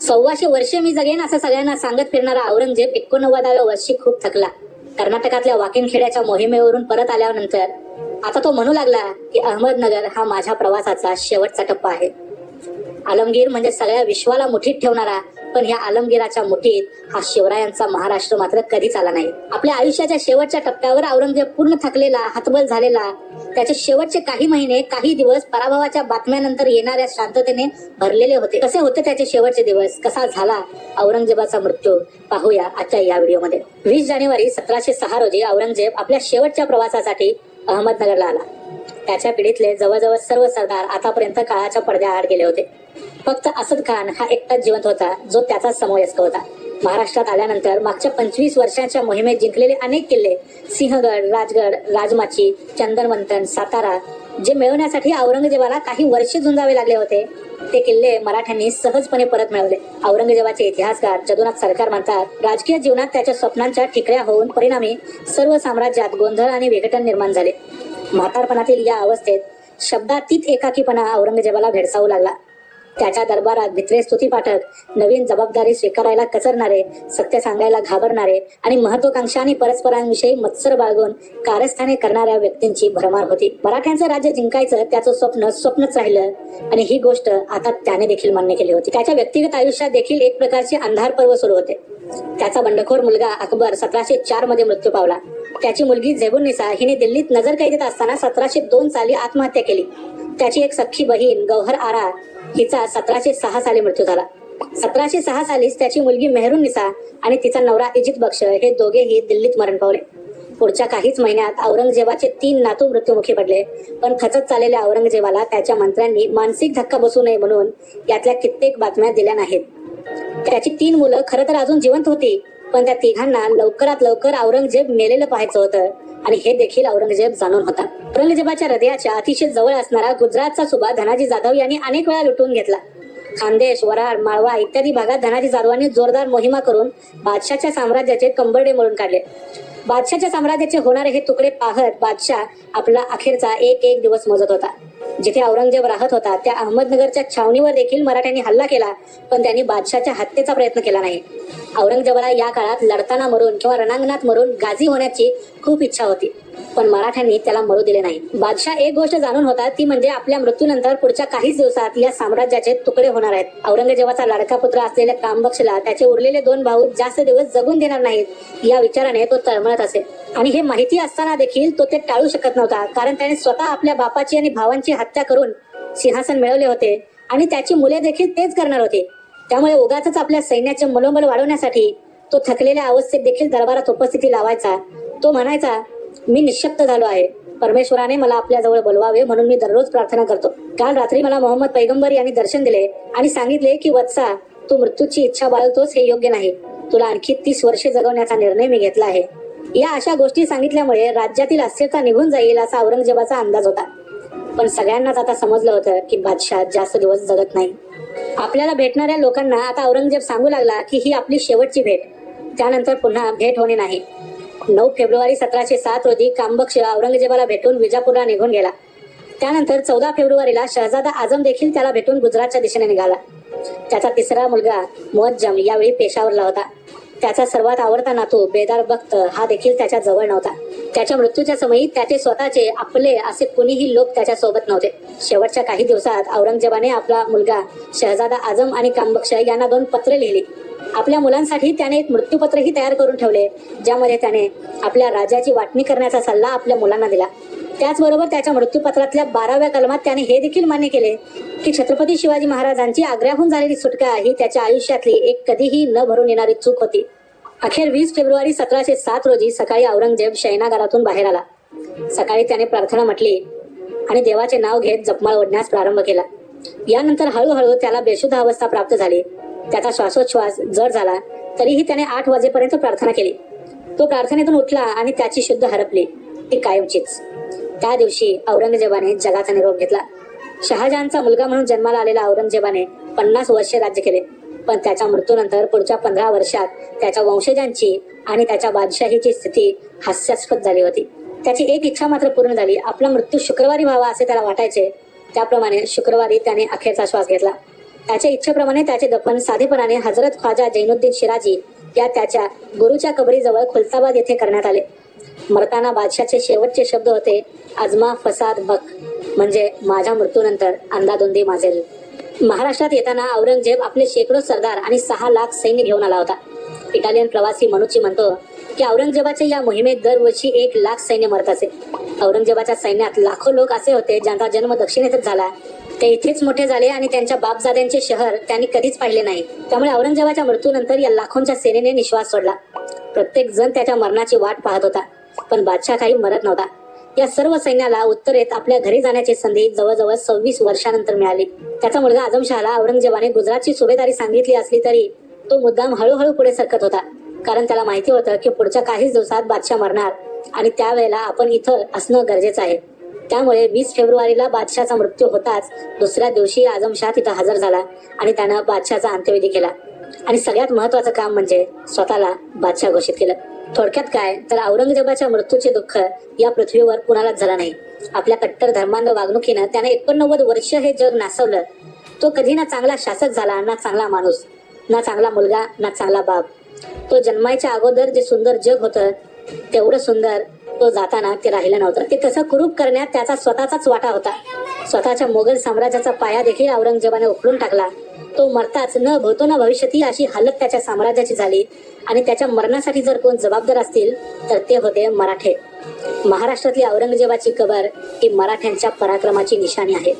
सव्वाशे वर्ष मी जगेन असं सगळ्यांना सांगत फिरणारा औरंगजेब एकोणनव्वदाव्या वर्षी खूप थकला. कर्नाटकातल्या वाकिनखेड्याच्या मोहिमेवरून परत आल्यानंतर आता तो म्हणू लागला की अहमदनगर हा माझ्या प्रवासाचा शेवटचा टप्पा आहे. आलमगीर म्हणजे सगळ्या विश्वाला मुठीत ठेवणारा पण ह्या आलमगीराच्या मुठीत हा शिवरायांचा महाराष्ट्र मात्र कधीच आला नाही. आपल्या आयुष्याच्या शेवटच्या टप्प्यावर औरंगजेब पूर्ण थकलेला हतबल झालेला त्याचे शेवटचे काही महिने काही दिवस पराभवाच्या बातम्यानंतर येणाऱ्या शांततेने भरलेले होते. कसे होते त्याचे शेवटचे दिवस? कसा झाला औरंगजेबाचा मृत्यू? पाहूया आजच्या या व्हिडिओमध्ये. वीस जानेवारी सतराशे सहा रोजी औरंगजेब आपल्या शेवटच्या प्रवासासाठी अहमदनगरला आला. त्याच्या पिढीतले जवळजवळ सर्व सरदार आतापर्यंत काळाच्या पडद्याआड गेले होते. फक्त असद खान हा एकटाच जिवंत होता जो त्याचा समवयस्क होता. महाराष्ट्रात आल्यानंतर मागच्या पंचवीस वर्षांच्या मोहिमेत जिंकलेले अनेक किल्ले सिंहगड राजगड राजमाची चंदनवंतन सातारा जे मिळवण्यासाठी औरंगजेबाला काही वर्षे झुंजावे लागले होते ते किल्ले मराठ्यांनी सहजपणे परत मिळवले. औरंगजेबाचे इतिहासकार जदुनाथ सरकार म्हणतात राजकीय जीवनात त्याच्या स्वप्नांच्या ठिकऱ्या होऊन परिणामी सर्व साम्राज्यात गोंधळ आणि विघटन निर्माण झाले. म्हातारपणातील या अवस्थेत शब्दातीत एकाकीपणा औरंगजेबाला भेडसावू लागला. त्याच्या दरबारात भित्रे स्तुती पाठक नवीन जबाबदारी स्वीकारायला कचरणारे सत्य सांगायला घाबरणारे आणि महत्वाकांक्षा आणि परस्परांविषयी मत्सर बाळगून कारस्थाने करणाऱ्या व्यक्तींची भरमार होती. मराठ्यांचं राज्य जिंकायचं त्याचं स्वप्न स्वप्नच राहिलं आणि ही गोष्ट आता त्याने देखील मान्य केली होती. त्याच्या व्यक्तिगत आयुष्यात देखील एक प्रकारचे अंधार पर्व सुरू होते. त्याचा बंडखोर मुलगा अकबर सतराशे चारमध्ये मृत्यू पावला. त्याची मुलगी झेबुन्निसा हिने दिल्लीत नजर कैदेत असताना सतराशे दोन साली आत्महत्या केली. त्याची एक सख्खी बहीण गौहर आरा हिचा सतराशे सहा साली मृत्यू झाला. सतराशे सहा सालीच त्याची मुलगी मेहरून निसा आणि तिचा नवरा इजित बक्ष हे दोघेही दिल्लीत मरण पावले. पुढच्या काहीच महिन्यात औरंगजेबाचे तीन नातू मृत्युमुखी पडले पण खचत चाललेल्या औरंगजेबाला त्याच्या मंत्र्यांनी मानसिक धक्का बसू नये म्हणून यातल्या कित्येक बातम्या दिल्या नाहीत. त्याची तीन मुलं खरं तर अजून जिवंत होती पण त्या तिघांना लवकरात लवकर औरंगजेब मेलेलं पाहायचं होतं आणि हे देखील औरंगजेब जाणून होता. औरंगजेबाच्या हृदयाच्या अतिशय जवळ असणारा गुजरातचा सुभा धनाजी जाधव यांनी अनेक वेळा लुटून घेतला. खानदेश वराड माळवा इत्यादी भागात धनाजी जाधवांनी जोरदार मोहिमा करून बादशाच्या साम्राज्याचे कंबरडे मोडून काढले. बादशाच्या साम्राज्याचे होणारे हे तुकडे पाहत बादशाह आपला अखेरचा एक एक दिवस मोजत होता. जिथे औरंगजेब राहत होता त्या अहमदनगरच्या छावणीवर देखील मराठ्यांनी हल्ला केला पण त्यांनी बादशाच्या हत्येचा प्रयत्न केला नाही. औरंगजेबाला या काळात लढताना मरून किंवा रणांगणात मरून गाझी होण्याची खूप इच्छा होती. पण मराठ्यांनी त्याला मरू दिले नाही. बादशाह एक गोष्ट जाणून होता ती म्हणजे आपल्या मृत्यूनंतर पुढच्या काहीच दिवसात या साम्राज्याचे तुकडे होणार आहेत. औरंगजेबाचा लाडका पुत्र असलेल्या कामबक्षला त्याचे उरलेले दोन भाऊ जास्त दिवस जगून देणार नाहीत या विचाराने तो तळमळत असे. आणि हे माहिती असताना देखील तो ते टाळू शकत नव्हता कारण त्याने स्वतः आपल्या बापाची आणि भावांची हत्या करून सिंहासन मिळवले होते आणि त्याची मुले देखील तेच करणार होते. त्यामुळे उगाच आपल्या सैन्याचे मनोबल वाढवण्यासाठी तो थकलेल्या अवस्थेत देखील दरबारात उपस्थिती लावायचा. तो म्हणायचा मी निशब्द झालो आहे. परमेश्वराने मला आपल्या जवळ बोलवावे म्हणून मी दररोज प्रार्थना करतो. काल रात्री मला मोहम्मद पैगंबर यांनी दर्शन दिले आणि सांगितले की वत्सा तू मृत्यूची इच्छा बाळगतोस हे योग्य नाही. तुला आणखी तीस वर्षे जगवण्याचा निर्णय मी घेतला आहे. या अशा गोष्टी सांगितल्यामुळे राज्यातील अस्थिरता निघून जाईल असा औरंगजेबाचा अंदाज होता. पण सगळ्यांनाच आता समजलं होतं की बादशाह जास्त दिवस जगत नाही. आपल्याला भेटणाऱ्या लोकांना आता औरंगजेब सांगू लागला की ही आपली शेवटची भेट. त्यानंतर पुन्हा भेट होणे नाही. नऊ फेब्रुवारी सतराशे सात रोजी कामबक्ष औरंगजेबाला भेटून विजापूरला निघून गेला. त्यानंतर चौदा फेब्रुवारीला शहजादा आझम देखील त्याला भेटून गुजरातच्या दिशेने निघाला. त्याचा तिसरा मुलगा मुअज्जम यावेळी पेशावरला होता त्याचा सर्वात आवडता नातू बेदार बख्त हा देखील त्याच्याजवळ नव्हता. त्याच्या मृत्यूच्या समयी त्याचे स्वतःचे आपले असे कुणीही लोक त्याच्या सोबत नव्हते. शेवटच्या काही दिवसात औरंगजेबाने आपला मुलगा शहजादा आझम आणि कामबक्ष यांना दोन पत्रे लिहिली. आपल्या मुलांसाठी त्याने एक मृत्यूपत्रही तयार करून ठेवले ज्यामध्ये त्याने आपल्या राजाची वाटणी करण्याचा सल्ला आपल्या मुलांना दिला. त्याचबरोबर त्याच्या मृत्यूपत्रातल्या बाराव्या कलमात त्याने हे देखील मान्य केले की छत्रपती शिवाजी महाराजांची आग्र्याहून झालेली सुटका ही त्याच्या आयुष्यातली एक कधीही न भरून येणारी चूक होती. अखेर वीस फेब्रुवारी सतराशे सात रोजी सकाळी औरंगजेब शयनागारातून बाहेर आला. सकाळी त्याने प्रार्थना म्हटली आणि देवाचे नाव घेत जपमाळ ओढण्यास प्रारंभ केला. यानंतर हळूहळू त्याला बेशुद्ध अवस्था प्राप्त झाली. त्याचा श्वासोच्छ्वास जड झाला तरीही त्याने आठ वाजेपर्यंत प्रार्थना केली. तो प्रार्थनेतून उठला आणि त्याची शुद्ध हरपली. ती कायमचीच. त्या दिवशी औरंगजेबाने जगाचा निरोप घेतला. शहाजहानचा मुलगा म्हणून जन्माला आलेला औरंगजेबाने पन्नास वर्षे राज्य केले. पण त्याच्या मृत्यूनंतर पुढच्या पंधरा वर्षात त्याच्या वंशजांची आणि त्याच्या बादशाहीची स्थिती हास्यास्पद झाली होती. त्याची एक इच्छा मात्र पूर्ण झाली. आपला मृत्यू शुक्रवारी व्हावा असे त्याला वाटायचे. त्याप्रमाणे शुक्रवारी त्याने अखेरचा श्वास घेतला. त्याच्या इच्छेप्रमाणे त्याचे दफन साधेपणाने हजरत ख्वाजा जैनुद्दीन शिराजी या त्याच्या गुरुच्या कबरीजवळ खुलताबाद येथे करण्यात आले. मरताना बादशाचे शेवटचे शब्द होते आजमा फसाद बक म्हणजे माझ्या मृत्यूनंतर अंदाधुंदी माजेल. महाराष्ट्रात येताना औरंगजेब आपले शेकडो सरदार आणि सहा लाख सैन्य घेऊन आला होता. इटालियन प्रवासी मनुची म्हणतो की औरंगजेबाच्या या मोहिमेत दरवर्षी एक लाख सैन्य मरत असे. औरंगजेबाच्या सैन्यात लाखो लोक असे होते ज्यांचा जन्म दक्षिणेतच झाला ते इथेच मोठे झाले आणि त्यांच्या बापजाद्यांचे शहर त्यांनी कधीच पाहिले नाही. त्यामुळे औरंगजेबाच्या मृत्यूनंतर या लाखोंच्या सेनेने निश्वास सोडला. प्रत्येक जण त्याच्या मरणाची वाट पाहत होता. पण बादशाह काही मरत नव्हता. या सर्व सैन्याला उत्तरेत आपल्या घरी जाण्याची संधी जवळजवळ सव्वीस वर्षानंतर मिळाली. त्याचा मुलगा आझमशहाला औरंगजेबाने गुजरातची सुभेदारी सांगितली असली तरी तो मुद्दाम हळूहळू पुढे सरकत होता. कारण त्याला माहिती होतं की पुढच्या काहीच दिवसात बादशाह मरणार आणि त्यावेळेला आपण इथं असणं गरजेचं आहे. त्यामुळे वीस फेब्रुवारीला बादशाहचा मृत्यू होताच दुसऱ्या दिवशी आझमशाह तिथं हजर झाला आणि त्यानं बादशाहचा अंत्यविधी केला. आणि सगळ्यात महत्वाचं काम म्हणजे स्वतःला बादशाह घोषित केलं. थोडक्यात काय? तर औरंगजेबाच्या मृत्यूचे दुःख या पृथ्वीवर कुणालाच झालं नाही. आपल्या कट्टर धर्मांध वागणुकीनं त्याने एकोणनव्वद वर्ष हे जग नासवलं. तो कधी ना चांगला शासक झाला ना चांगला माणूस ना चांगला मुलगा ना चांगला बाप. तो जन्मायच्या अगोदर जे सुंदर जग होतं तेवढं सुंदर तो जाताना ते राहिलं नव्हतं. ते तसं कुरूप करण्यात त्याचा स्वतःचाच वाटा होता. स्वतःच्या मोगल साम्राज्याचा पाया देखील औरंगजेबाने उखडून टाकला. तो मरताच न भूतो न भविष्यती अशी हालत त्याच्या साम्राज्याची झाली. आणि त्याच्या मरणासाठी जर कोण जबाबदार असतील तर ते होते मराठे. महाराष्ट्रातली औरंगजेबाची कबर ही मराठ्यांच्या पराक्रमाची निशाणी आहे.